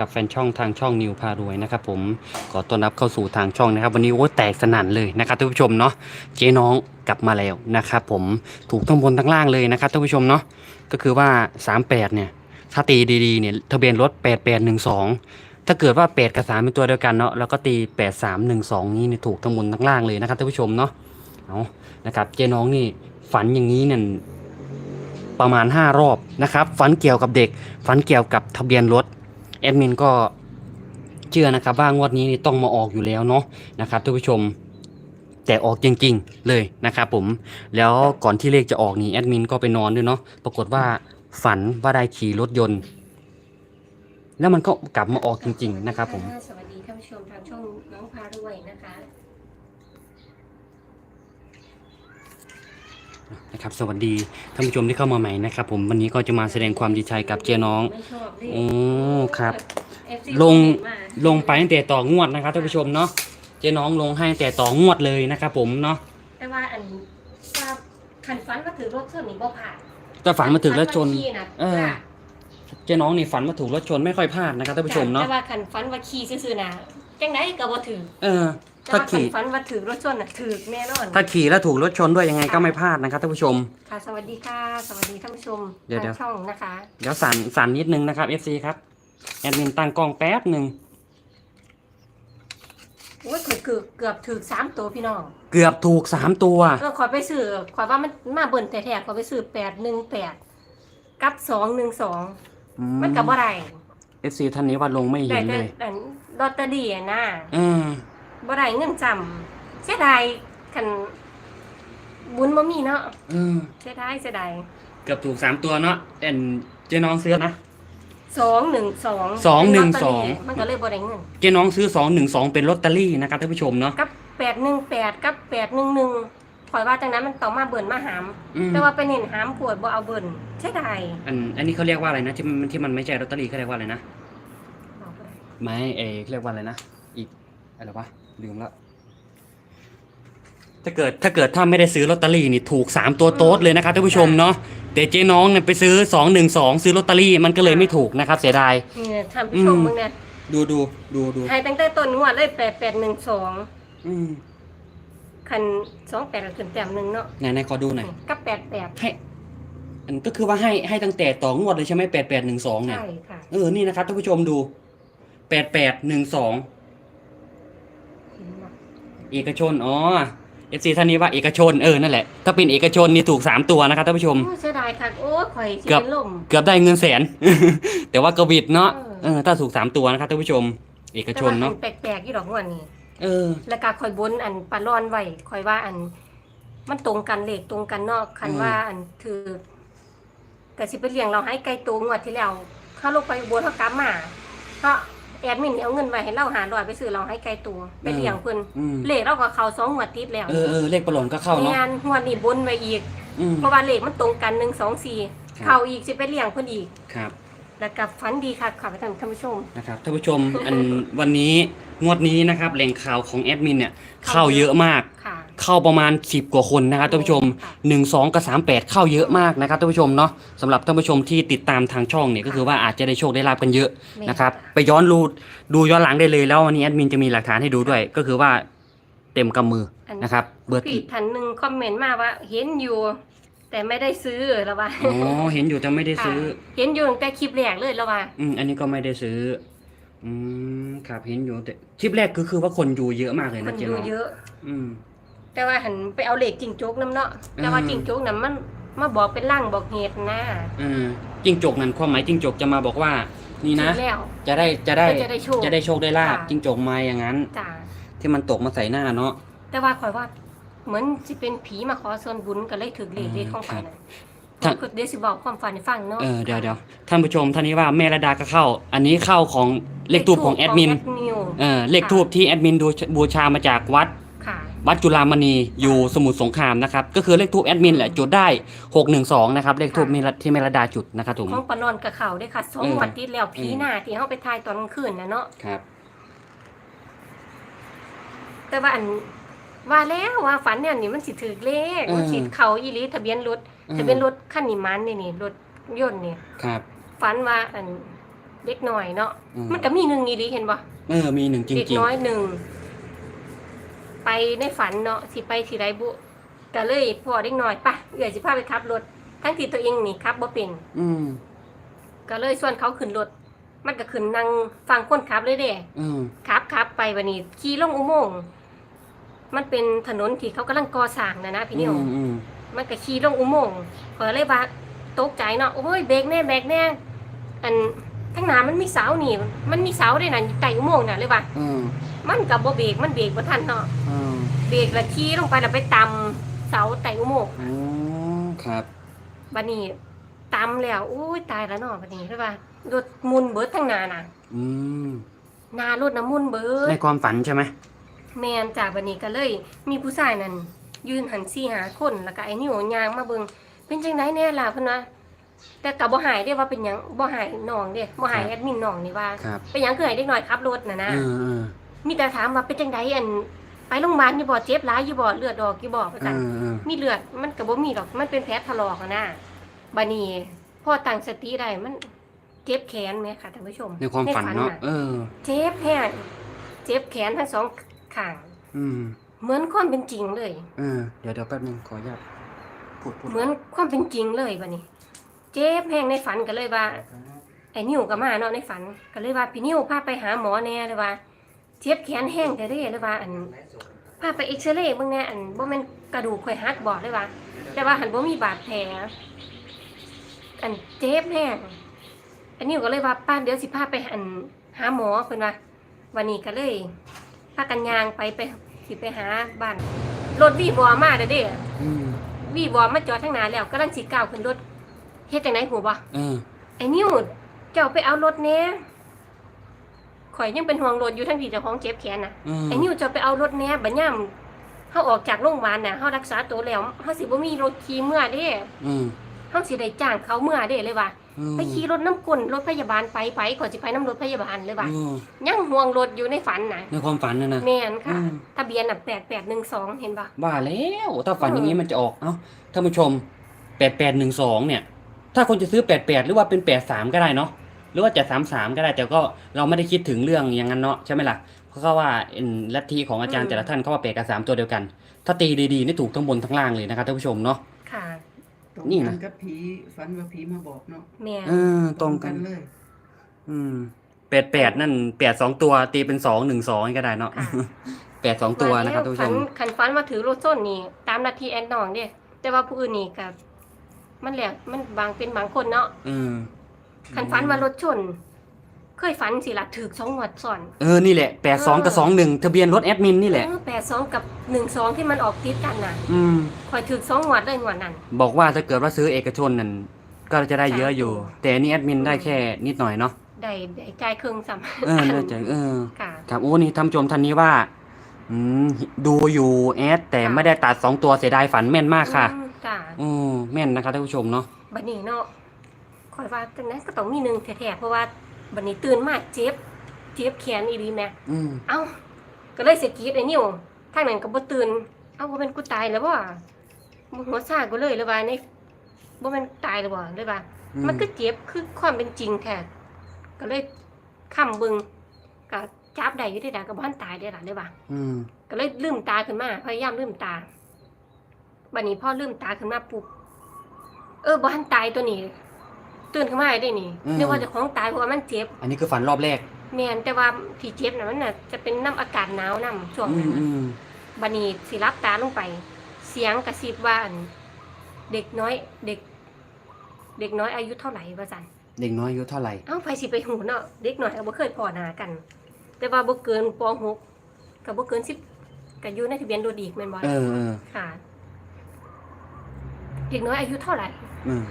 กับแฟนช่องทางช่องนิวพารวยนะครับผมขอต้อนรับเข้าสู่ทางช่องนะครับ วันนี้โอ้แตกสนั่นเลยนะครับท่านผู้ชมเนาะเจ๊น้องกลับมาแล้วนะครับผมถูกทั้งบนทั้งล่างเลยนะครับท่านผู้ชมเนาะก็คือว่า 38 เนี่ยถ้าตีดีๆเนี่ยทะเบียนรถ 8812 ถ้าเกิดว่า 8 กับ 3 เป็นตัวเดียวกันเนาะแล้วก็ตี 8312 นี่เนี่ยถูกทั้งบนทั้งล่างเลยนะครับท่านผู้ชมเนาะเอานะครับเจ๊น้องนี่ฝันอย่างนี้เนี่ยประมาณ 5 รอบนะครับฝันเกี่ยวกับเด็กฝันเกี่ยวกับทะเบียนรถ แอดมินก็เชื่อนะครับว่างวดนี้ต้องมาออกอยู่แล้วเนาะนะครับท่านผู้ชมแต่ออกจริงๆเลยนะครับผมแล้วก่อนที่เลขจะออกนี่แอดมินก็ไปนอนด้วยเนาะปรากฏว่าฝันว่าได้ขี่รถยนต์ แล้วมันก็กลับมาออกจริง ๆ นะครับผม สวัสดีท่านผู้ชมทางช่องน้องพารวยนะคะ นะครับสวัสดีท่านผู้ชมที่เข้ามาใหม่นะครับ ผมวันนี้ก็จะมาแสดงความดีใจกับเจ๊น้องไม่ชอบเลขโอ้ครับ FC ลงคอมเมนต์มาลงไปตั้งแต่ต่องวดนะครับท่านผู้ชมเนาะเจ๊น้องลงให้ตั้งแต่ต่องวดเลยนะครับผมเนาะแต่ว่าอันว่าขันฟันก็ถือรถเครื่องนี้บ่ผ่านแต่ฝันมาถึงแล้วชนฝัว่าขี่ะเออค่ะเจ๊น้องนี่ฝันมาถูกรถชนไม่ค่อยพลาดนะครับท่านผู้ชมเนาะแต่ว่าขันฟันว่าขี่ซื่อๆนะจังไดก็บ่ถือเออแต่ ถ้าว่าขันขี่ฟันว่าถือรถชนน่ะถือแน่นอน ถ้าขี่แล้วถูกรถชนด้วยยังไงก็ไม่พลาดนะครับท่านผู้ชม ค่ะ สวัสดีค่ะ สวัสดีท่านผู้ชมเดี๋ยวๆ ทางช่องนะคะ เดี๋ยวสั่นสั่นนิดนึงนะครับ FC ครับแอดมินตั้งกล้องแป๊บหนึ่งโอ้ยเกือบเกือบถือสามตัวพี่น้องเกือบถูกสามตัว เออขอไปซื้อขอว่ามันมาเบิ่นแท้ๆขอไปซื้อแปดหนึ่งแปดกับสองหนึ่งสองมันกับอะไรเอฟซีท่านนี้ว่าลงไม่แต่เห็นแต่เลย แต่ลอตเตอรี่อะนะ อืม บ่ได้เงินจำเสียดายคันบุญบ่มีเนาะอืมเสียดายเสียดายเกือบถูกสามตัวเนาะเอ็นเจ๊น้องซื้อนะ สองหนึ่งสองสองหนึ่งสอง มันก็เลยบ่ได้เงินเจ๊น้องซื้อสองหนึ่งสองเป็นลอตเตอรี่นะครับท่านผู้ชมเนาะกับแปดหนึ่งแปดกับแปดหนึ่งหนึ่งคอยว่าจังนั้นมันต่อมาเบิ่นมาหาม อืมแต่ว่าไปเน้นหามปวดบ่เอาเบิ่นเสียดายอันอันนี้เขาเรียกว่าอะไรนะที่มันที่มันไม่ใช่ลอตเตอรี่เขาเรียกว่าอะไรนะ บอกบ่ได้ไม่เอเขาเรียกว่าอะไรนะ อีกอะไรวะ ลืมละถ้าเกิดถ้าเกิดถ้าไม่ได้ซื้อลอตเตอรี่นี่ถูกสามตัวโต๊ดเลยนะครับท่านผู้ชมเนาะแต่เจ๊น้องเนี่ยไปซื้อสองหนึ่งสองซื้อลอตเตอรี่มันก็เลยไม่ถูกนะครับ เสียดายนี่ท่านผู้ชมอืม มึงเนี่ยดูดูดูดูให้ตั้งแต่ต้นงวดเลยแปดแปดหนึ่งสองอืมคันสองแปดขึ้นแต้มหนึ่งเนาะไหนไหนขอดูหน่อยกับแปดแปดให้อันก็คือว่าให้ให้ตั้งแต่ต่องวดเลยใช่ไหมแปดแปดหนึ่งสองเนี่ย ใช่ค่ะ เออ นี่นะครับท่านผู้ชมดู แปดแปดหนึ่งสองเห็นบ่ เอกชน อ๋อเอฟซีท่านนี้ว่าเอกชน เออ นั่นแหละ ถ้าเป็นเอกชนนี่ถูกสามตัวนะครับท่านผู้ชม โอ้เสียดายค่ะโอ้ยข่อยสิเกือบเป็นลม เกือบได้เงินแสน แต่ว่ากระวิดเนาะ เออเออ ถ้าถูกสามตัวนะครับท่านผู้ชม เอกชนเนาะ แต่ว่อัแปลกๆอยู่ดอกงวดนี้ เออ แล้วก็ข่อยบนอันปลาร้อนไว้ข่อยว่าอัน มันตรงกันเลขตรงกันเนาะคันอืม ว่าอันคือแต่สิไปเลี้ยงเราให้ไกลตัวงวดที่แล้วเขาลงไปบนเขากลับมาเพราะ แอดมินเอาเงินไว้ให้เราหาดอยไปซื้อเราให้ไกลตัวไปเลี้ยงเพิ่นอืม เลขเราก็เขาสองงวดติดแล้วเออเออเลขประหลอนก็เข้าเนาะงานงวดนี้บนไว้อีก อืม เพราะว่าเลขมันตรงกันหนึ่งสองสี่ครับ เข้าอีกสิไปเลี้ยงเพิ่นอีก ครับ แล้วก็ฝันดีค่ะค่ะท่านท่านผู้ชม นะครับท่านผู้ชมอันวันนี้งวดนี้นะครับแหล่งข่าวของแอดมินเนี่ยเข้าเยอะมาก ค่ะ เข้าประมาณ 10 กว่าคนนะครับท่านผู้ชมค่ะ1 2 กับ 3 8 เข้าเยอะมากนะครับท่านผู้ชมเนาะสำหรับท่านผู้ชมที่ติดตามทางช่องเนี่ยก็คือว่าอาจจะได้โชคได้ลาบกันเยอะนะครับไปย้อนดูดูย้อนหลังได้เลยแล้ววันนี้แอดมินจะมีหลักฐานให้ดูด้วย ก็คือว่าเต็มกำมืออันนะครับเบอร์ผิด ท่านหนึ่งคอมเมนต์มาว่าเห็นอยู่ แต่ไม่ได้ซื้อแล้วว่าอ๋อเห็นอยู่แต่ไม่ได้ซื้อค่ะเห็นอยู่ตั้งแต่คลิปแรกเลยแล้วว่าอืมอันนี้ก็ไม่ได้ซื้อ อืมครับเห็นอยู่แต่คลิปแรกก็คือว่าคนดูเยอะมากเลยคนะนเจ๊ดูน้องเยอะ อืม แต่ว่าหันไปเอาเหล็กจิงโจกน้ำเนาะแต่ว่าอืม จิงโจกน้ำมันมาบอกเป็นร่างบอกเหตุนะเออจิ้งจกนั่นความหมายจิ้งจกจะมาบอกว่า นี่นะถึงแล้ว จะได้จะได้จะได้โชคจะได้โชคได้ลาบค่ะ จิ้งจกมาอย่างนั้น จ้าที่มันตกมาใส่หน้าเนาะแต่ว่าข่อยว่า เหมือนสิเป็นผีมาขอส่วนบุญก็เลยถึกเลขอืมเลขของฝันครับเดี๋ยวสิบอกความฝันให้ฟังเนาะเออเดี๋ยวเดี๋ยวท่านผู้ชมท่านนี้ว่าแม่ระดาก็เข้า อันนี้เข้าของเลขทูบของแอดมินเลขทูปของแอดมินเออเลขทูบที่แอดมินดูบูชามาจากวัด ค่ะ วัดจุฬามณีอยู่สมุทรสงครามนะครับ ก็คือเลขทูบแอดมินแหละจุดได้ 612 นะครับ เลขทูบที่แม่ระดาจุดนะครับผม ของปานอนกับเขาได้ค่ะสองเออ วันติดแล้วผีเออหน้าที่เฮาไปทายตอนกลางคืนนะเนาะครับ แต่ว่าอัน ว่าแล้วว่าฝันเนี่ยนี่มันสิถือเลขเออมันสิเขาอีหลีทะเบียนรถอืมทะเบียนรถคันนี้มันนี่นี่รถยนต์นี่ครับฝันว่าอันเด็กน้อยเนาะอืมันก็มีหนึ่งอีหลีเห็นบ่เออมีหนึ่งจเด็กริงน้อยหนึ่งไปในฝันเนาะสิไปสิไรบุก็เลยพ่อเด็กน้อยปะเอื้อยสิพาไปขับรถทั้งที่ตัวเองนี่ขับบ่เป็นๆอืมก็เลยชวนเขาขึ้นรถมันก็ขึ้นนั่งฟังคนขับเลยเด้อืมขับขับไปวันนี้ขี่ลงอุโมงค์ มันเป็นถนนที่เขากำลังก่อสร้างนะนะพี่นิวอืมอืมมันก็ขี่ลงอุโมงค์เปิดเลยว่าตกใจเนาะโอ้ยเบรกแน่เบรกแน่อันข้างหน้ามันมีเสานี่ มันมีเสาด้วยนะอยู่ใต้อุโมงค์น่ะเลยว่าอืมมันกับบ่เบรกมันเบรกบ่ทันเนาะอืมเบรกแล้วขี่ลงไปแล้วไปตำเสาใต้อุโมงค์อ๋อครับบัดนี้ตำแล้วโอ้ยตายแล้วเนาะบัดนี้เลยว่ารถมุนเบิดทั้งหน้าน่ะอืมหน้ารถน้ำมุนเบิดในความฝันใช่ไหม แมนจากบันนี้ก็เลย มีผู้ชายนั่นยืนหันซี่หาคนแล้วก็ไอ้นี่โหยางมาเบิงเป็นจังไดแน่ล่ะเพิ่นว่าแต่ก็บ่หายเด้ว่าเป็นหยังบ่หายน้องเด้บ่หายแอดมินน้องนี่ว่า ครับ เป็นหยังคือให้เด็กน้อยขับรถน่ะนะ เออเออมีแต่ถามว่าเป็นจังไดอัน ไปโรงพยาบาลอยู่บ่เจ็บหลายอยู่บ่เลือดออกอยู่บ่ว่าเอซั่นอเออมีเลือดมันก็บ่มีดอกมันเป็นแผลถลอกอะนะบัดนี้พอตั้งสติได้มันเจ็บแขนแม่ค่ะท่านผู้ชมในความฝันเนาะะเออ เจ็บแห้งเจ็บแขนทั้งสอง ข้างอืมเหมือนความเป็นจริงเลย เออเดี๋ยวเดี๋ยวแป๊บนึงขออนุญาตพูดพูดเหมือนความเป็นจริงเลยบัดนี้ เจ็บแห้งในฝันก็เลยว่า ไอ้นิ้วก็มาเนาะในฝันก็เลยว่าพี่นิ้วพาไปหาหมอแน่เลยว่าเจ็บแขนแห้งแต่เด้เลยว่า อันพาไปเอ็กซเรย์เบิ่งแน่อันบ่แม่นกระดูกข่อยหักบ่เลยว่า แต่ว่าหันบ่มีบาดแผลอันเจ็บแห้งไอ้นิ้วก็เลยว่าป้าเดี๋ยวสิพาไปอันหาหมอเพิ่นว่าวันนี้ก็เลยพากันย่างไปไปสิไปหาบ้านรถวีบอมาเด้อเด้อืมวีบอมาจอดทางหน้าแล้วกำลังสิก้าวขึ้นรถเฮ็ดจังได๋หูบ่เออไอ้นิวเจ้าไปเอารถแหน่ข่อยยังเป็นห่วงรถอยู่ทั้งที่เจ้าของเจ็บแขนน่ะเออไอ้นิวเจ้าไปเอารถแหน่บัดยามเฮาออกจากโรงพยาบาลน่ะเฮารักษาตัวแล้วเฮาสิบ่มีรถขี่เมื่อเด้อืม เฮาสิได้จ้างเขาเมื่อเด้เลยว่าอืมไปขี่รถน้ำกลรถพยาบาลไปไปก่อนสิไปน้ำรถพยาบาลเลยว่าอืมยังห่วงรถอยู่ในฝันน่ะในความฝันนะนะ แม่นค่ะ อืม ทะเบียนน่ะ8812 เห็นปะว่าแล้วถ้าฝันอย่างนี้มันจะออกเอ้าท่านผู้ชมแปดแปดหนึ่งสองเนี่ย ถ้าคนจะซื้อแปดแปดหรือว่าเป็นแปดสามก็ได้เนาะหรือว่าจะสามสามก็ได้ แต่ก็เราไม่ได้คิดถึงเรื่องอย่างนั้นเนาะใช่ไหมล่ะเพราะเขาว่าเอ็นลัทธิของอาจารย์แต่ละท่านเขาว่าแปดกับสามตัวเดียวกัน ถ้าตีดีๆนี่ถูกทั้งบนทั้งล่างเลยนะครับท่านผู้ชมเนาะค่ะต รงนี่กันะนกับผีฝันว่าผีมาบอกเนาะแม่นเออตรงกัน เลย อืมแปดแปดนั่นแปดสองตัวตีเป็นสองหนึ่งสองก็ได้เนาะค่ะแปดสองตัวนะครับท่านผู้ชมฝัขันฟันมาถือรถส้นนี่ตามนาทีแอนนองเด้แต่ว่าผู้อื่นนี่กับมันแหละมันบางเป็นบางคนเนาะอืมขันฟันว่ารถชน เคยฝันสิละถือสองหวัดซ้อนเออ นี่แหละแปดสองกับสองหนึ่งทะเบียนรถแอดมินนี่แหละ แปดสองกับหนึ่งสองที่มันออกติดกันน่ะอืม คอยถือสองหวัดได้หวัดนั่นบอกว่าถ้าเกิดว่าซื้อเอกชนนั่นก็จะได้เยอะอยู่สามตัวแต่อันนี่แอดมินได้แค่นิดหน่อยเนาะ ได้ได้ใจายเครื่องซ้ำเออน่าจะเออ ค่ะ ครับโอ้นี่ท่านผู้ชมท่านนี้ว่า อืม ดูอยู่แอดแต่ค่ะไม่ได้ตัดสองตัวเสียดายฝันแม่นมากค่ะอืมจ้าอืมแม่นนะครับท่านผู้ชมเนาะ บัดนี้เนาะคอยว่าจังนั้นก็ต้องมีหนึ่งแท้ๆเพราะว่า บัดนี้ตื่นมาเจ็บเจ็บแขนอีดีแม่อืมเอ้า ก็เลยเสียกรีดไอ้นิวทางนั้นก็บ่ตื่นเอ้าบ่เป็นกูตายแล้วบ่หัวซ่ากูเลยเลยว่านี่บ่แม่นตายแล้วบ่เลยว่า อืมันก็เจ็บคือความเป็นจริงแท้ก็เลยค้ำเบิ่งก็จับได้อยู่ที่ใดก็บ่ทันตายได้ล่ะเลยว่า อืมก็เลยลืมตาขึ้นมา พยายามลืมตา บัดนี้พอลืมตาขึ้นมาปุ๊บ เออบ่ทันตายตัวนี้ ตื่นขึ้นมาได้นี่นึกว่าเจะของตายเพราะว่ามันเจ็บอันนี้คือฝันรอบแรก แม่นแต่ว่าที่เจ็บน่ะมันน่ะจะเป็นน้ำอากาศหนาวน้ำช่วงอืนั้มนอืน่ะมบัดนี้สิรับตาลงไป เสียงกระซิบว่าอันเด็กน้อยเด็ก เด็กน้อยอายุเท่าไหร่ว่าซั่น เด็กน้อยอายุเท่าไหร่ เอ้าไผสิไปหูเนาะเด็กน้อยก็บ่เคยพอหน้ากัน แต่ว่าบ่เกินป .6 ก็บ่เกิน10ก็อยู่ในทะเบียนรถอีกแม่นบ่เออเออค่ะ เด็กน้อยอายุเท่าไหร่อืม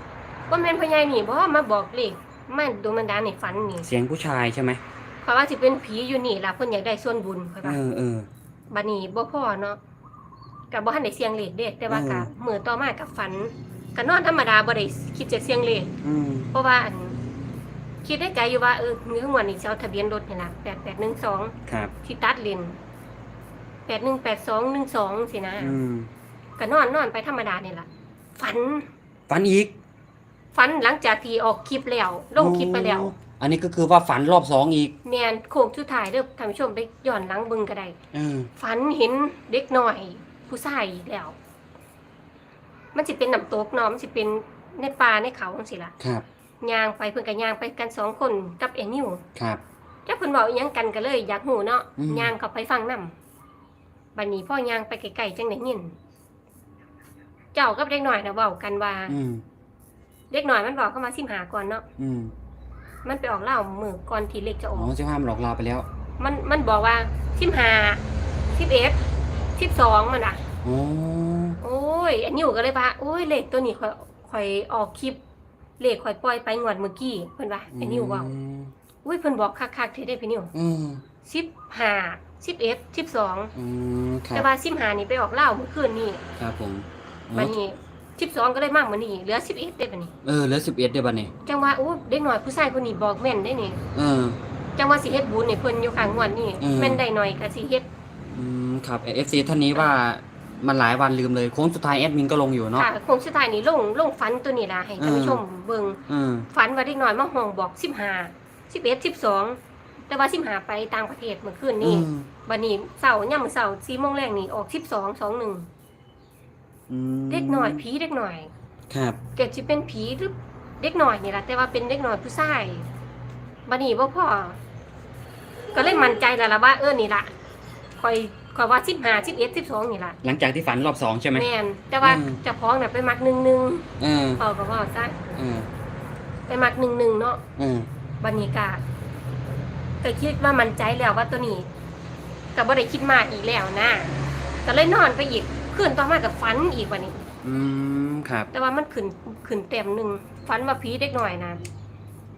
บ่แม่นพ่อใหญ่นี่บ่มาบอกเลขมันดวงบันดาลในฝันนี่เสียงผู้ชายใช่ไหมเพราะว่าสิเป็นผีอยู่นี่ล่ะเพิ่นอยากได้ส่วนบุญค่อยเอว่าอเออบัดนี้บ่พอเนาะก็บ่ทันได้เสียงเลขเด้แต่ว่าก็อืมมื้อต่อมาก็ฝันก็นอนธรรมดาบ่ได้คิดจะเสียงเลขอืมเพราะว่าอันคิดในใจอยู่ว่าเออมื้อหวนนี่สิเอาทะเบียนรถนี่ล่ะ8812ครับที่ตัดเลน818212สินะอืมก็นอนนอนไปธรรมดานี่ล่ะฝันฝันอีก ฝันหลังจากที่ออกคลิปแล้วลงคลิปไปแล้วโอันนี้ก็คือว่าฝันรอบสองอีกแมนโค้งสุดท้ายเด้อท่านผู้ชมไปย้อนหลังเบิ่งก็ได้ เออฝันเห็นเด็กน้อย ผู้ชายอีกแล้ว มันสิเป็นน้ำตกเนาะมันสิเป็นในป่าในเขาจังซี่ล่ะครับย่างไปเพิ่นก็ย่างไปกันสองคนกับเอนิวครับ จักเพิ่นเว้าอีหยังกันก็เลย อยากหูเนาะอืม ย่างเข้าไปฟังนํบัดนี้พ่อย่างไปไกลๆจังได้ยิน เจ้ากับเด็กน้อยน่ะเว้ากันว่า อืม เด็กน้อยมันบอกเข้ามาสิมหาก่อนเนาะอืมมันไปออกเหล่ามือก่อนที่เล็กจะออ๋ออกเจ้าห้ามหลอกเราไปแล้วมันมันบอกว่าสิบห้าสิบเอ็ดสิบสองมันอะ อ๋อโอ้ย อันนี้ก็เลยว่าโอ้ยเลขตัวนี้ข่อยข่อยออกคลิปเลขข่อยปล่อยไปงวดเมื่อกี้เพิ่นว่าอันนี้ว่าอุ้ยเพิ่นบอกคักๆที่ได้พี่นิวอืมสิบห้าสิบเอ็ดสิบสองอืมครัแต่บว่าสิบห้านี่ไปออกเหล่าเมื่อคืนนี่ครับผมอ๋อวันนี้ สิบสองก็เลยมากเหมือนนี่เหลือสิบเอ็ดได้ปะนี่เออเหลือสิบเอ็ดเดี๋ยวบัดนี้จังว่าโอ้เด็กหน่อยผู้ชายคนนี้บอกแม่นได้นี่เออ จังว่าสิเฮ็ดบุญนี่เพิ่นอยู่ข้างงวดนี่อืมแม่นได้หน่อยก็สิเฮ็ดอืมครับเอฟซีท่านนี้ว่ามันหลายวันลืมเลยโค้งสุดท้ายแอดมินก็ลงอยู่เนาะ ค่ะโคงสุดท้ายนี่ลงลงฝันตัวนี้ล่ะให้ท่านผู้ชมเบิ่งอืมฝันว่าเด็กน้อยมาห้องบอก15 11 12แต่ว่า15ไปต่างประเทศเมื่อคืนอืนี้มบัดนี้เช้าย่ำเช้า4โมงแรงนี่ออก12 21อืม เด็กน้อยผีเด็กน้อย ครับเกิดสิเป็นผีหรือเด็กน้อยนี่ล่ะแต่ว่าเป็นเด็กน้อยผู้ชายบัดนี้บ่พอก็เลยมั่นใจแล้วล่ะว่าเออนี่ล่ะคอยคอยว่า15 11 12นี่ล่ะหลังจากที่ฝันรอบสองใช่ไหมแม่นแต่ว่าอืมเจะพ้าของน่ะไปมักหนึ่งหนึ่งเออเขาก็ว่าซะเออไปมักหนึ่งหนึ่งเนาะเออบันนี้กาก็คิดว่ามันใจแล้วว่าตัวนี้ก็บ่ได้คิดมากอีกแล้วนะก็เลยนอนไปอีก ขึ้นต่อมากับฝันอีกวันนี้ อืมครับ แต่ว่ามันขึ้นขึ้นเต็มหนึ่งฝันว่าผีเด็กหน่อยนะ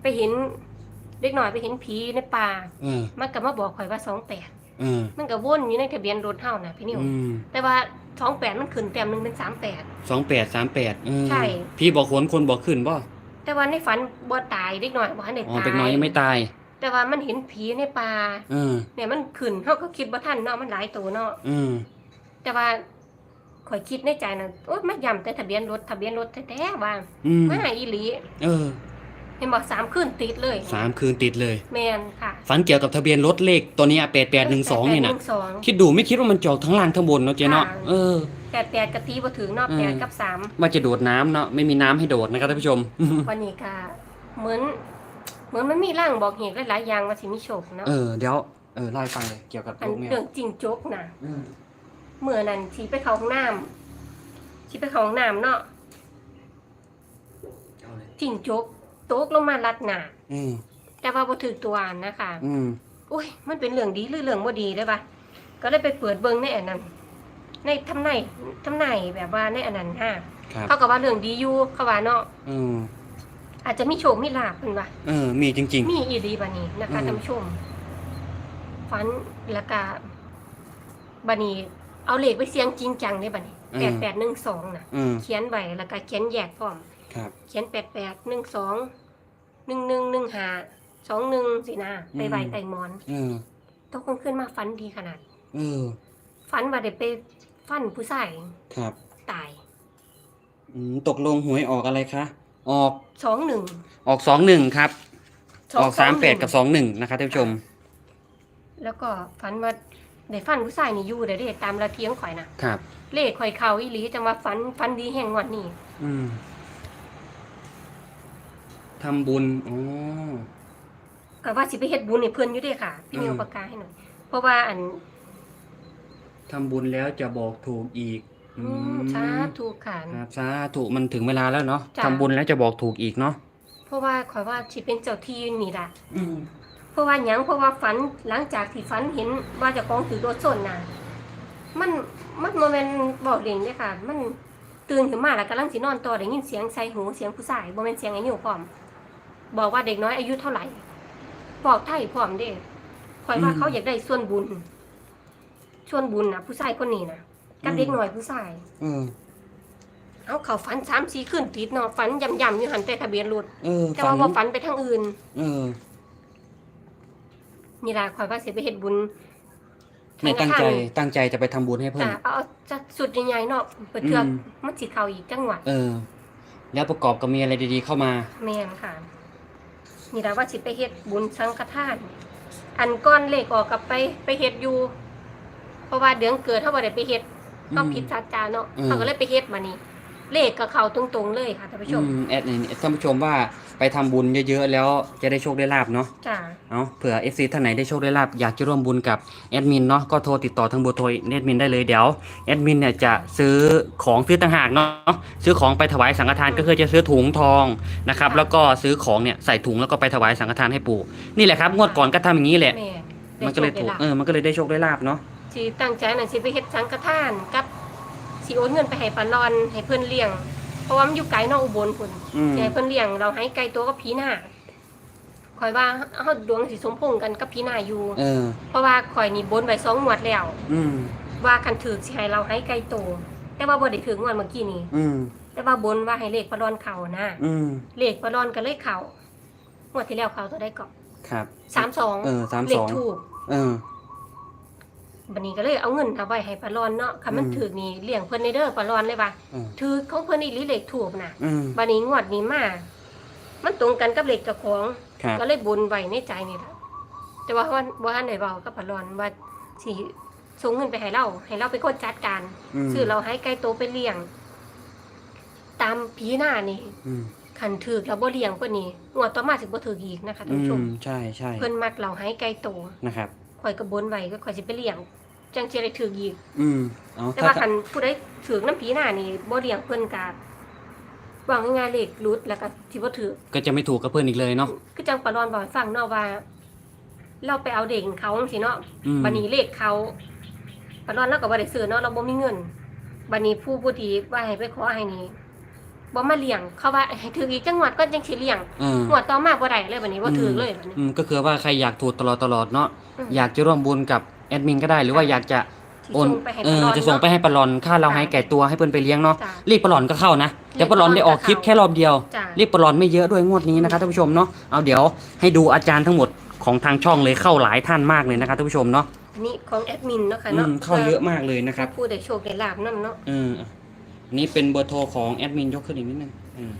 ไปเห็นเด็กหน่อยไปเห็นผีในป่าเออมันก็มาบอกข่อยว่าสองแปดเออมันก็วนอยู่ในทะเบียนรถเท่านะพี่นิวอืมแต่ว่าสองแปดมันขึ้นเต็มหนึ่งเป็นสามแปด สองแปดสามแปดใช่ พี่บอกขนคนบอกขึ้นป่ะแต่ว่าในฝันบ่ตายเด็กหน่อยบ่ทันได้อ๋อตายเป็นน้อยยังไม่ตาย แต่ว่ามันเห็นผีในป่าเออเนี่ยมันขึ้นเขาก็คิดว่าท่านเนาะมันหลายตัวเนาะ เออแต่ว่า ข่อยคิดในใจนะโอ๊ยไม่ย้ำแต่ทะเบียนรถทะเบียนรถแท้ๆว่าอืมมาอีหลีเออเห็นบอกสามขึ้นติดเลยสามคืนติดเลย แมนค่ะฝันเกี่ยวกับทะเบียนรถเลขตัวเนี้แปดแปดหนึ่งสองนี่นะ881คิดดูไม่คิดว่ามันจะออกทั้งล่างทั้งบนเนาะเจ๊เนาะค่ะ เออ แปดแปดกะตีบ่ถึงเนาะอืม แปดกับสามว่าจะโดดน้ำเนาะไม่มีน้ำให้โดดนะครับท่านผู้ชม วันนี้ก็เหมือน เหมือนมันมีร่างบอกเหตุหลายๆอย่างว่าสิมีโชคเนาะเออเดี๋ยวเออเล่าให้ฟังเลยเกี่ยวกับอันลูกแมวเรื่องจริงจกนะ อืม เมื่อนั้นที่ไปเข้าห้องน้ำที่ไปเข้าห้องน้ำเนาะเอาเลยจริงจกตกลงมาลัดหน้าอืมแต่ว่าบ่ถึกตัวนะคะ อืมอุ้ยมันเป็นเรื่องดีหรือเรื่องบ่ดีได้ปะก็เลยไปเปิดเบิ่งในอันนั้น ในทำในายทำนายแบบว่าในอันนั้นฮะครับ เขาก็ว่าเรื่องดีอยู่เขาว่าเนาะอืมอาจจะมีโชคมีลาภเพิ่นว่าเออ มีจริง มีอีดีบัดนี้นะคะอืม ท่านผู้ชมฝันแล้วก็บัดนี้ เอาเลขไปเสียงจริงจังเด้บัดนี้8812น่ะๆอืมเขียนไว้แล้วก็เขียนแยกพร้อม ครับ เขียน8812 1115 21สินะไปไว้ใต้หมอนเออตกกลางคืนมาฝันดีขนาด เออฝันว่าได้ไปฟันผู้ชายครับตายอืมตกลงหวยออกอะไรคะออกสองหนึ่งออกสองหนึ่งครับ ออกสามแปดกับสองหนึ่งนะครับท่านผู้ชม แล้วก็ฝันว่า ได้ฟันผู้ชายนี่อยู่ได้เด้ตามระเทียงข่อยนะครับ เลขข่อยเขาอีหลีจังว่าฝันฝันดีแห่งงวันนี้อืมทำบุญอ๋อ ก็ว่าสิไปเฮ็ดบุญให้เพิ่นอยู่เด้ค่ะพี่อืมนิวปากกาให้หน่อยเพราะว่าอันทำบุญแล้วจะบอกถูกอีก อืมสาธุค่ะ ครับสาธุมันถึงเวลาแล้วเนาะจ้ะ ทำบุญแล้วจะบอกถูกอีกเนาะเพราะว่าข่อยว่าสิเป็นเจ้าที่นี่ล่ะอืม เพราะว่าหยังเพราะว่าฝันหลังจากที่ฝันเห็นว่าเจ้าของถือรถชนน่ะมันมันบ่แม่นบอกเล่นเด้ค่ะ มันตื่นขึ้นมาแล้วกำลังสินอนต่อได้ยินเสียงใส่หูเสียงผู้ชายบ่แม่นเสียงไอ้นิวพร้อม บอกว่าเด็กน้อยอายุเท่าไหร่บอกไทยพร้อมเด้คอยว่าเขาอยากได้ส่วนบุญส่วนบุญน่ะผู้ชายคนนี้น่ะกับเด็กน้อยผู้ชายเออเอาเขาฝันสามสี่ขึ้นติดเนาะฝันย่ำๆอยู่หันแต่ทะเบียนรถเออแต่ฝัว่านว่าฝันไปทางอื่นเออ นี่ล่ะคอยว่าสิไปเฮ็ดบุญไม่ตั้งใจทาตั้งใจจะไปทำบุญให้เพื่อนจ้ะเอาจะสุดใหญ่ๆเนาะเปิดเทือกอืมมันสิเข้าอีกจังหวัดเออ แล้วประกอบกับมีอะไรดีๆเข้ามาแม่นค่ะนี่ละว่าสิไปเฮ็ดบุญสังฆทาน อันก้อนเลขออกกลับไปไปเฮ็ดอยู่ เพราะว่าเดือนเกิดเฮาบ่ได้ไปเฮ็ดก็ผิดสัจจาเนาะอืมเขาก็เลยไปเฮ็ดมานี่เลขก็เข้าตรงๆเลยค่ะท่านผู้ชอืมมแอดนี่ท่านผู้ชมว่า ไปทำบุญเยอะๆแล้วจะได้โชคได้ลาบเนาะ จ้าเอาเผื่อ FC ท่านไหนได้โชคได้ลาบอยากจะร่วมบุญกับแอดมินเนาะก็โทรติดต่อทางเบอร์โทรแอดมินได้เลยเดี๋ยวแอดมินเนี่ยจะซื้อของซื้อต่างหากเนาะซื้อของไปถวายสังฆทานก็คือจะซื้อถุงทองนะครับแล้วก็ซื้อของเนี่ยใส่ถุงแล้วก็ไปถวายสังฆทานให้ปู่นี่แหละครับงวดก่อนก็ทำอย่างนี้แหละแม่มันก็เลยถูกเออมันก็เลยได้โชคได้ลาบเนาะสิตั้งใจนั่นสิไปเฮ็ดสังฆทานกับสิโอนเงินไปให้ปานอนให้เพิ่นเลี้ยงเพ ราะว่ามันอยู่ไกลเนอกอุบลพุ่นอืมสิให้เพิ่นเลี้ยงเราให้ไกลตัวกับผีหน้าข่อยว่าเฮาดวงสิสมพงษ์กันกับผีหน้าอยู่ เออ เพราะว่าข่อยนี่บนไว้สองงวดแล้ว อืม ว่าคันถือสิให้เราให้ไกลตัวแต่ว่าบ่ได้ถืองวดเมื่อกี้นี้ อืม แต่ว่าบนว่าให้เลขปลอนเข่านะอืม เลขปลอนก็เลยเข่างวดที่แล้วเข่าตัวได้ก่อนครับ32เออสามเลสของ ถูก เออ บัดนี้ก็เลยเอาเงินเอาไว้ให้ปลอนเนาะคันมันอืมถือนี่เลี้ยงเพิ่นในเด้อปลอนเลยว่าเออถือของเพิ่นอีหลีเลขถูกน่ะ อืมบัดนี้งวดนี้มา มันตรงกันกับเลขเจ้าของ ครับก็เลยบนไว้ในใจนี่แหละแต่ว่าว่าบ่ทันได้เว้ากับปลอนว่าสิส่งเงินไปให้เรา ให้เราเป็นคนจัดการมซื้อเราให้ไก่โตไปเลี้ยง ตามผีหน้านี่อืมขันถือเราบ่เลี้ยงเพิ่นนี่งวดต่อมาสิบ่ถืออีกนะคะท่านอืผู้ชมมใช่ใช่เพิ่นมักเราให้ไก่โต นะครับข่อยก็บนไว้ก็ข่อยสิไปเลี้ยง จังสิได้ถืออีกอืมเอาแต่ถ้าว่าคันผู้ใดถือน้ำผีหน้านี่บ่เลี้ยงเพิ่นก็วางง่ายๆเลขหลุดแล้วก็สิบ่ถือ ก็จะไม่ถูกกับเพื่อนอีกเลยเนาะคือจังปะรอนบอกให้ฟังเนาะว่า เราไปเอาเด็กเขาจังซี่เนาะอืมบัดนี้เลขเขาปะรอนเราก็บ่ได้ซื้อเนาะเราบ่มีเงินบัดนี้ผู้ผู้ที่ว่าให้ไปขอให้นี่บ่มาเลี้ยงเขาว่าให้ถืออีกจังหวัดก็จังสิเลี้ยงเออ งวดต่อมาบ่ได้เลยบัดนี้บ่ถือเลยบัดนี้ อืมก็คือว่าใครอยากถูกตลอดตลอดเนาะอืม อยากจะร่วมบุญกับ แอดมินก็ได้หรือว่าอยากจะสิโอนส่งไปให้เอปะอรอนจะส่งไปให้ปลอนค่าเราให้แก่ตัวให้เพื่อนไปเลี้ยงเนาะจ้ะรีบปลอนก็เข้านะแต่ปลอนได้ออกคลิปแค่รอบเดียวจ้ะรีบปลอนไม่เยอะด้วยงวดนี้นะครับท่านผู้ชมเนาะเอาเดี๋ยวให้ดูอาจารย์ทั้งหมดของทางช่องเลยเข้าหลายท่านมากเลยนะครับท่านผู้ชมเนาะอันนี้ของแอดมินเนาะค่ะอืเนาะมเข้าเยอะมากเลยนะครับผู้ได้โชคได้ลาบนํเนาะเออนี่เป็นเบอร์โทรของแอดมินยกขึ้นอีกนิดนึงอืม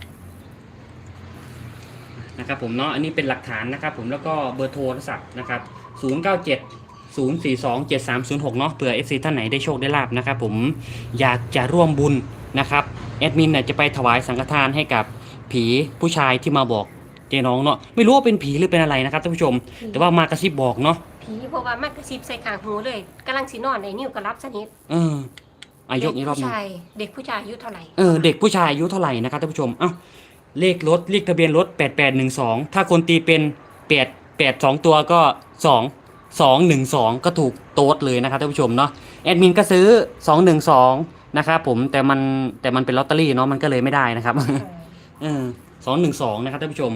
นะครับผมเนาะอันนี้เป็นหลักฐานนะครับผมแล้วก็เบอร์โทรศัพท์นะครับ0 9 7 0 4 2 7 3 0 6 เนาะเผื่อ FC ท่านไหนได้โชคได้ลาบนะครับผมอยากจะร่วมบุญนะครับแอดมินเนี่ยจะไปถวายสังฆทานให้กับผีผู้ชายที่มาบอกเจ๊น้องเนาะไม่รู้ว่าเป็นผีหรือเป็นอะไรนะครับท่านผู้ชม แต่ว่ามากระซิบบอกเนาะผีเพราะว่ามากระซิบใส่ข้างหูเลยกำลังสินอนไอ้นิ้วก็รับสนิทเอออายกนี้รอบหนึงเด็กผู้ชายเด็กผู้ชายอายุเท่าไหร่เออเด็กผู้ชายอายุเท่าไหร่นะครับท่านผู้ชม เอ้าเลขรถเลขทะเบียนรถ 8812 ถ้าคนตีเป็น 8 8 2 ตัวก็ 2 2 1 2 ก็ถูกโต๊ดเลยนะครับท่านผู้ชมเนาะแอดมินก็ซื้อ 212 นะครับผมแต่มันแต่มันเป็นลอตเตอรี่เนาะมันก็เลยไม่ได้นะครับเออ212 นะครับท่านผู้ชม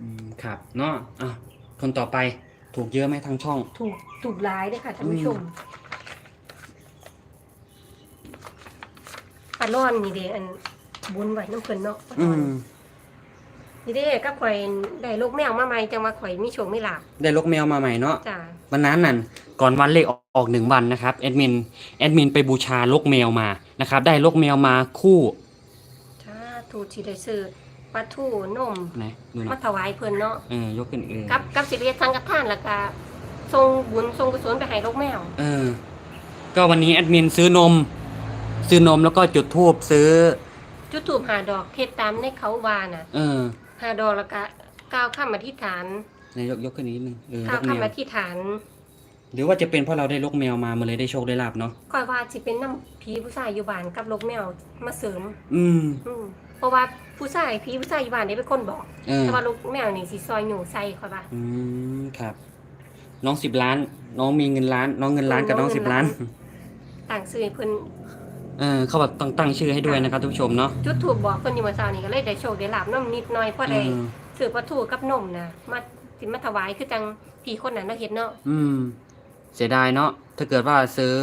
อืมครับเนาะอะคนต่อไปถูกเยอะไหมทางช่อง ถูกถูกร้ายด้วยค่ะท่านผู้ชมปลาล่อนนี่เด้อันบุญไหวน้ำเพิ่นเนาะปลาอืล่อนม นี่เด้ก็ข่อยได้ลูกแมวมาใหม่จังว่าข่อยมีโชคไม่หลับได้ลกแมวมาใหม่เนาะจ้าวันนั้นนั่นก่อนวันเลขออกหนึ่งวันนะครับแอดมินแอดมินไปบูชาลกแมวมานะครับ ได้ลกแมวมาคู่ถ้าถูกสิได้ซื้อปลาทูนมไหนดูหน่มาอยถวายเพิ่นเนาะเออยกขึ้นอีกเลยกับกับสิเรียทางกับท่านแล้วก็ส่งบุญส่งกุศลไปให้ลูกแมวเออ ก็วันนี้แอดมินซื้อนม ซื้อนมแล้วก็จุดทูบซื้อ จุดถูกหาดอกเฮ็ดตามในเขาวาน่ะ เออ หาดอกแล้วก็ก้าวข้ามอธิษฐานไหนยกยกขึ้นอีกนิดนึงเออก้าลวกแมข้ามวอธิษฐานหรือว่าจะเป็นเพราะเราได้ลกแมวมามันเลยได้โชคได้ลาบเนาะค่อยว่าสิเป็นน้ำผีผู้ชายอยู่บ้านกับลูกแมวมาเสริม อืมอืมเพราะว่าผู้ชายผีผู้ชายอยู่บ้านนี่เป็นคนบอก เออแต่ว่าลูกแมวนี่สิซอยหนูใส่ค่อยว่า อืมครับ น้องสิบล้าน น้องมีเงินล้าน น้องเงินล้านกับน้องสิบล้าน ต่างซื้อให้เพิ่น เออเขาแบบต้องตั้งชื่อให้ด้วยนะครับทุกผู้ชมเนาะ จุดถูกบอกเพิ่นอยู่มื้อเช้านี่ก็เลยได้โชคได้ลาบน้ำนิดหน่อยพอได้เออซื้อปลาทูกับนมนะมาสิมาถวายคือจังพี่คนนั้นเนาะเฮ็ดเนาะอืม เสียดายเนาะถ้าเกิดว่าซื้อ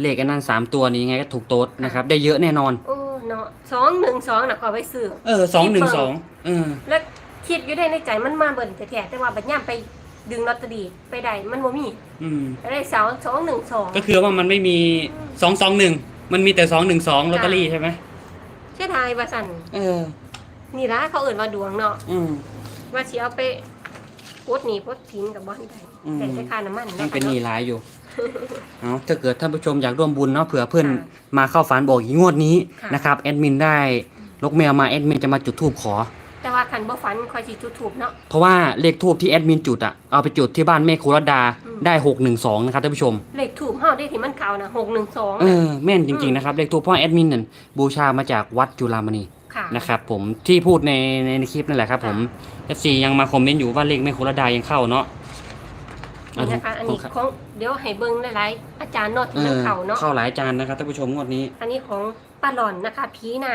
เลขอันนั้นสามตัวนี้ยังไงก็ถูกโต๊ดนะครับ ได้เยอะแน่นอน โอ้เนาะสองหนึ่งสองน่ะขอไปซื้อ เออสองหนึ่งสองเออ แล้วคิดอยู่ได้ในใจมันมาเบิ่นแท้ๆแต่ว่าบัดย่ามไปดึงลอตเตอรี่ไปได้มันบ่มีอืมก็ได้สองสองหนึ่งสองก็คือว่ามันไม่มีสองสองหนึ่ง มันมีแต่สองหนึ่งสองลอตเตอรี่ใช่ไหมเสียดายว่าสั่นเออ นี่ละเขาเอิ่นว่าดวงเนาะอืมว่าสิเอาไปโพดหนีโพดทิ้งกับบ้านได้อืมแต่ใช้ค่าน้ำมันยังเป็นหาะนี้หลายอยู่เอาถ้าเกิดท่านผู้ชมอยากร่วมบุญเนาะเผื่อเพื่อนค่ะมาเข้าฝันบอกอีกงวดนี้ค่ะนะครับแอดมินได้ลกแมวมาแอดมินจะมาจุดทูบขอ แต่ว่าคันบ่ฝันคอยสิจุดถูกเนาะ เพราะว่าเลขทูบที่แอดมินจุดอะเอาไปจุดที่บ้านแม่ครูรัตดาอืม ได้หกหนึ่งสองนะครับท่านผู้ชม เลขถูกเฮาได้ที่มันเก่านะ612เอน่ะอแม่นจริงๆนะครับเลขทูบเพราะแอดมินนั่นบูชามาจากวัดจุฬามณีค่ะนะครับผมที่พูดในในในคลิปนั่นแหละครับผม FC ยังมาคอมเมนต์อยู่ว่าเลขแม่ครูรัตดายังเข้าเนาะนี่นะคะ อันนี้ของเดี๋ยวให้เบิ่งหลายๆอาจารย์เนาะเอที่มันอเข้าเนาะ เข้าหลายจานนะครับท่านผู้ชมงวดนี้ อันนี้ของป้าหล่อนนะคะผีน่ะ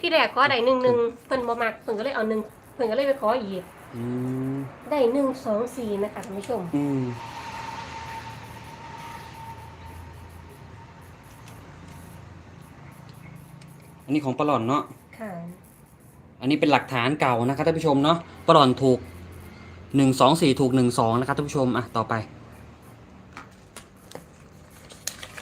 ที่แรกก็ได้หนึ่งหนึ่งเพิ่นบ่มักเพิ่นก็เลยเอาหนึ่งเพิ่นก็เลยไปขออีกอืมได้หนึ่งสองสี่นะคะท่านผู้ชมอืมอันนี้ของปลาหล่อนเนาะ ค่ะอันนี้เป็นหลักฐานเก่านะครับท่านผู้ชมเนาะปลาหล่อนถูกหนึ่งสองสี่ถูกหนึ่งสองนะครับท่านผู้ชมอะต่อไป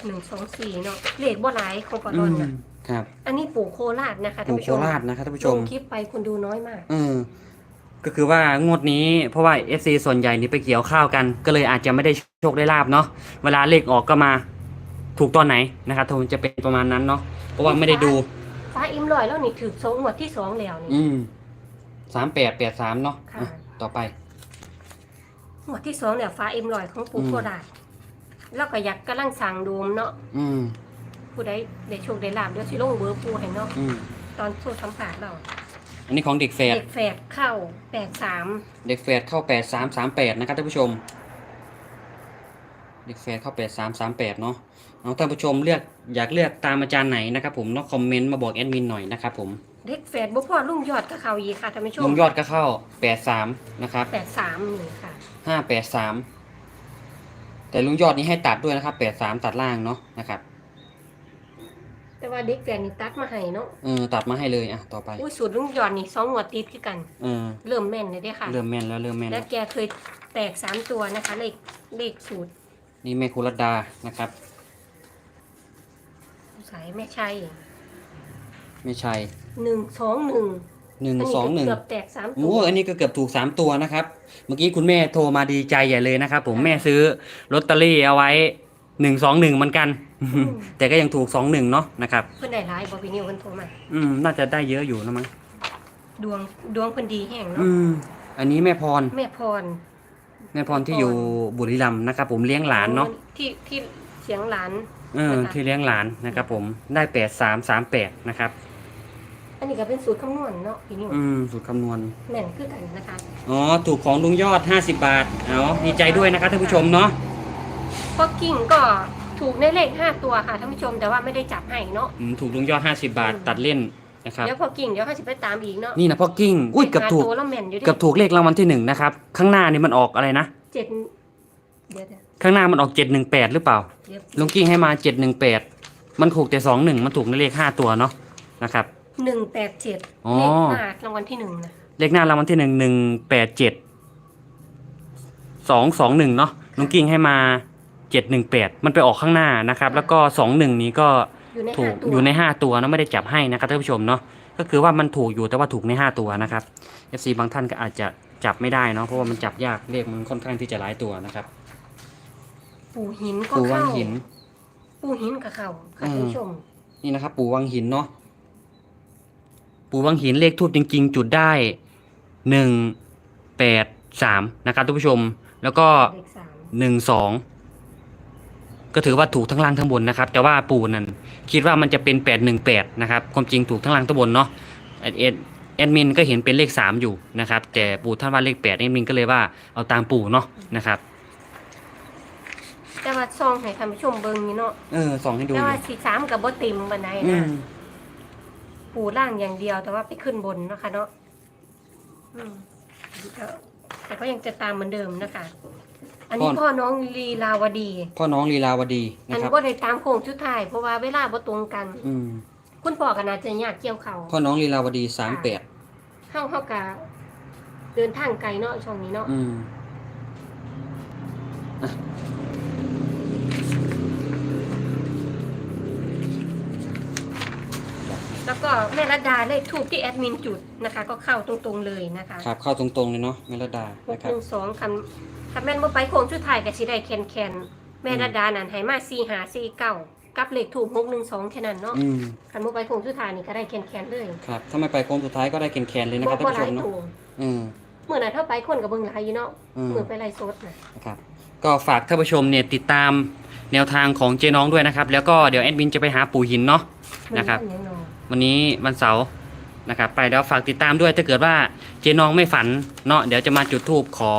หนึ่งสองสี่เนาะเลขบ่หลายของป้าหล่อนน่ะม ครับอันนี้ปู่โคราชนะคะท่าปู่นผู้โคชมราชนะครับท่านผู้ชลมงคลิปไปคนดูน้อยมากเออก็คือว่างวดนี้เพราะว่า FC ส่วนใหญ่นี่ไปเกี่ยวข้าวกัน ก็เลยอาจจะไม่ได้โชคได้ลาบเนาะเวลาเลขออกก็มาถูกตอนไหนนะครับทุนจะเป็นประมาณนั้นเนาะเพราะว่าไม่ได้ดูฟ้าอิ่มลอยแล้วนี่ถือสองงวดที่สองแล้วนี่อืมสามแปดแปดสามเนาะค่ะอะต่อไปงวดที่สองเนี่ยฟ้าอิ่มลอยของปู่อืมโคราชแล้วก็อยากกำลังสั่งโดมเนาะอืม ผู้ใดได้โชคได้ลาบเดี๋ยวสิลงเบอร์ปู่ให้เนาะอืมตอนสู้สัมผัสเราอันนี้ของเด็กแฝดเด็กแฝดเข้าแปดสามเด็กแฝดเข้าแปดสามสามแปดนะครับท่านผู้ชม เด็กแฝดเข้าแปดสามสามแปดเนาะเอาท่านผู้ชมเลือกอยากเลือกตามอาจารย์ไหนนะครับผมเนาะคอมเมนต์มาบอกแอดมินหน่อยนะครับผมเด็กแฝดบ่พอลุงยอดก็เข้าอีกค่ะท่านผู้ชลุมงยอดก็เข้าแปดสามนะครับแปดสามนี่ค่ะห้าแปดสามแต่ลุงยอดนี้ให้ตัดด้วยนะครับแปดสามตัดล่างเนาะนะครับ แต่ว่าเด็กแฝดนี่ตัดมาให้เนาะเออตัดมาให้เลยอะต่อไปอุ้ยสูตรลุงยอดนี่สองงวดติดคือกัน เออเริ่มแม่นเลยเด้อค่ะ เริ่มแม่นแล้วเริ่มแม่นแล้แล้ววแกเคยแตกสามตัวนะคะเลขเลขสูตรนี่แม่ครูรัตดานะครับสายแม่ชัยไม่ใช่หนึ่งสองหนึ่งหนึ่งอันสองหนี้นึ่ง เกือบแตกสามตัโอ้ว อันนี้ก็เกือบถูกสามตัวนะครับ เมื่อกี้คุณแม่โทรมาดีใจใหญ่เลยนะครับ ผมแม่ซื้อลอตเตอรี่เอาไว้หนึ่งสองหนึ่งเหมือนกัน แต่ก็ยังถูกสองหนึ่งเนาะนะครับ เพิ่นได้หลายบอพี่นิวเพิ่นโทรมาอืมน่าจะได้เยอะอยู่นะมั้งดวงดวงเพิ่นดีแห้งเนาะอืม อันนี้แม่พร แม่พรแม่พรที่อยู่บุรีรัมย์นะครับผมเลี้ยงหลานเนาะที่ที่เสียงหลาน เออนะคะที่เลี้ยงหลานนะครับผมได้แปดสามสามแปดนะครับ อันนี้ก็เป็นสูตรคำนวณเนาะพี่นิวอืมสูตรคำนวณแม่นคือกันนะคะอ๋อถูกของลุงยอด50บาทเอาดีใจด้วยนะครับท่านผู้ชมเนาะพอกิ่งก็ ถูกในเลขห้าตัวค่ะท่านผู้ชมแต่ว่าไม่ได้จับให้เนาะ อืมถูกลุงยอด 50 บาทอืมตัดเล่นนะครับ เดี๋ยวพอกิ่งเดี๋ยวเขาจะไปตามอีกเนาะนี่นะพ่อกิ้งอุ้ยเกือบถูกเลขห้าตัวแล้วแม่นอยู่ดิเกือบถูกเลขรางวัลที่หนึ่งนะครับ ข้างหน้านี่มันออกอะไรนะ เจ็ดเดี๋ยวเดี๋ยวข้างหน้ามันออก 718 หรือเปล่า เดี๋ยวลุงกิ้งให้มา 718 มันถูกแต่ 21 มันถูกในเลข 5 ตัวเนาะนะครับ หนึ่งแปดเจ็ดอ๋อ เลขหน้ารางวัลที่หนึ่งนะเลขหน้ารางวัลที่หนึ่งหนึ่งแปดเจ็ดสองสองหนึ่งเนาะลุงกิ้งให้มา เจ็ดหนึ่งแปดมันไปออกข้างหน้านะครับ แล้วก็สองหนึ่งนี้ก็อยู่ในถูห้ากตัวอยู่ในห้าตัวนะไม่ได้จับให้นะครับท่านผู้ชมเนาะก็คือว่ามันถูกอยู่แต่ว่าถูกในห้าตัวนะครับ FC บางท่านก็อาจจะจับไม่ได้เนาะเพราะว่ามันจับยากเลขมันค่อนข้างที่จะหลายตัวนะครับปู่หินก็ปูวัเข้างหิน ปู่หินกับเข้าค่ะอืมท่านผู้ชมนี่นะครับ ปูวังหินเนาะปูวังหินเลขทูบจริง ๆ จุดได้หนึ่งแปดสามนะครับท่านผู้ชม แล้วก็เลขสาม หนึ่งสอง ก็ถือว่าถูกทั้งล่างทั้งบนนะครับ แต่ว่าปู่นั่นคิดว่ามันจะเป็นแปดหนึ่งแปดนะครับ ความจริงถูกทั้งล่างทั้งบนเนาะแอดแอดแอดมินก็เห็นเป็นเลขสามอยู่นะครับ แต่ปู่ท่านว่าเลขแปดแอดมินก็เลยว่าเอาตามปู่เนาะนะครับ แต่ว่าซองให้ท่านผู้ชมเบิ่งนี่เนาะเออส่องให้ดูอแต่ยู่ว่าสีสามกับบ่เต็มบันไดอืนะมปู่ล่างอย่างเดียวแต่ว่าไปขึ้นบนเนาะคะเนาะอืมก็แต่ก็ยังจะตามเหมือนเดิมนะคะ อันนี้พ่อน้องลีลาวดี พ่อน้องลีลาวดีอันะนครับ ก็ได้ตามโค้งชุดท้ายเพราะว่าเวลาบ่ตรงกัน อืมคุณพ่อก็น่าจะยากเกี่ยวเขาพ่อน้องลีลาวดีสามแปดเข้าเข้ากะเดินทางไกลเนาะช่วงนี้เนาะอืมแล้วก็ก็แม่รัดดาเลขทูบที่แอดมินจุดนะคะ ก็เข้าตรงๆเลยนะคะครับเข้าตรงๆเลยเนาะเมลดาหกนะครัหบนึ่งสองคัน คันแม่นบ่ไปโค้งชุดไทายกับสิได้แคนแคนๆแม่รัดดานั่นให้มาสี่หาสี่เก้ากับเลขถูกหกหนึ่งสองแค่นั้นเนาะอืมคันบ่ไปโค้งชุดไทายนี่ก็ได้แคนแคนๆเลยครับ ถ้าไม่ไปโค้งสุดท้ายก็ได้แคนๆเลยนะครับท่านบ่ผู้หชลามยเนาะตัวอืมเมื่อนั้นเท่าไปคนกับเบิ่งหลายอยู่เนาะอืมเมื่อไปไล่สดนะนะครับก็ฝากท่านผู้ชมเนี่ยติดตามแนวทางของเจ๊น้องด้วยนะครับ แล้วก็เดี๋ยวแอดมินจะไปหาปู่หินเนาะ นะครับ มันยังนอนวันนี้วันเสาร์นะครับ ไปแล้วฝากติดตามด้วยถ้าเกิดว่าเจ๊น้องไม่ฝันเนาะเดี๋ยวจะมาจุดธูปขอ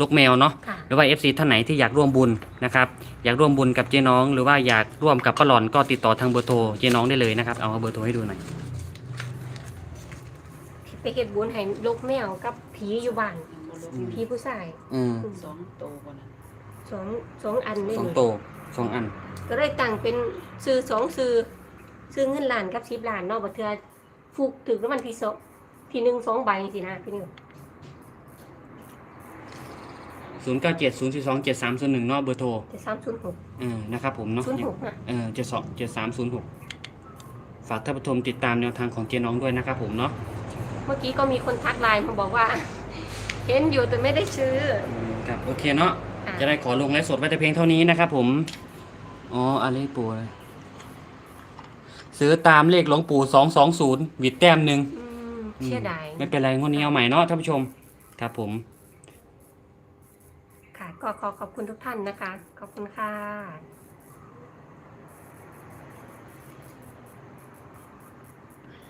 ลูกแมวเนาะค่ะ หรือว่า FC ท่านไหนที่อยากร่วมบุญนะครับอยากร่วมบุญกับเจ๊น้อง หรือว่าอยากร่วมกับป้าหลอนก็ติดต่อทางเบอร์โทรเจ๊น้องได้เลยนะครับเอาเบอร์โทรให้ดูหน่อยไปเฮ็ดบุญให้ลูกแมวกับผีอยู่บ้านอืมผีผู้ชายอืมสองโตวบ่นะสองสองอันนี่สองนี่โตสองอันก็ได้ตั้งเป็นซื้อสองซื้อซื้อเงินล้านกับสิบล้านเนาะบ่เทื่อฟูกถึกแล้วมันที่สองที่หนึ่งสองใบสินะพี่นิ ว0 9 7 0 4 2 7 3 0 1เนาะเบอร์โทรแต่สามศูนย์หกเออนะครับผมเนาะศูนย์หกนะเออเจ็ดสองเจ็ดสามศูนย์หกฝากท่านผู้ชมติดตามแนวทางของเจ๊น้องด้วยนะครับผมเนาะเมื่อกี้ก็มีคนทักไลน์มาบอกว่า เห็นอยู่แต่ไม่ได้ซื้ออืมครับโอเคเนาะอะจะได้ขอลงไลฟ์สดไว้แต่เพียงเท่านี้นะครับผมอ๋ออะไรปู่เลยซื้อตามเลขหลวงปู่สองสองศูนย์วิดแต้มหนึ่ง อืมเชื่อดายไม่เป็นไรงวดนี้เอาใหม่เนาะท่านผู้ชม ครับผม ค่ะก็ขอขอบคุณทุกท่านนะคะ ขอบคุณค่ะ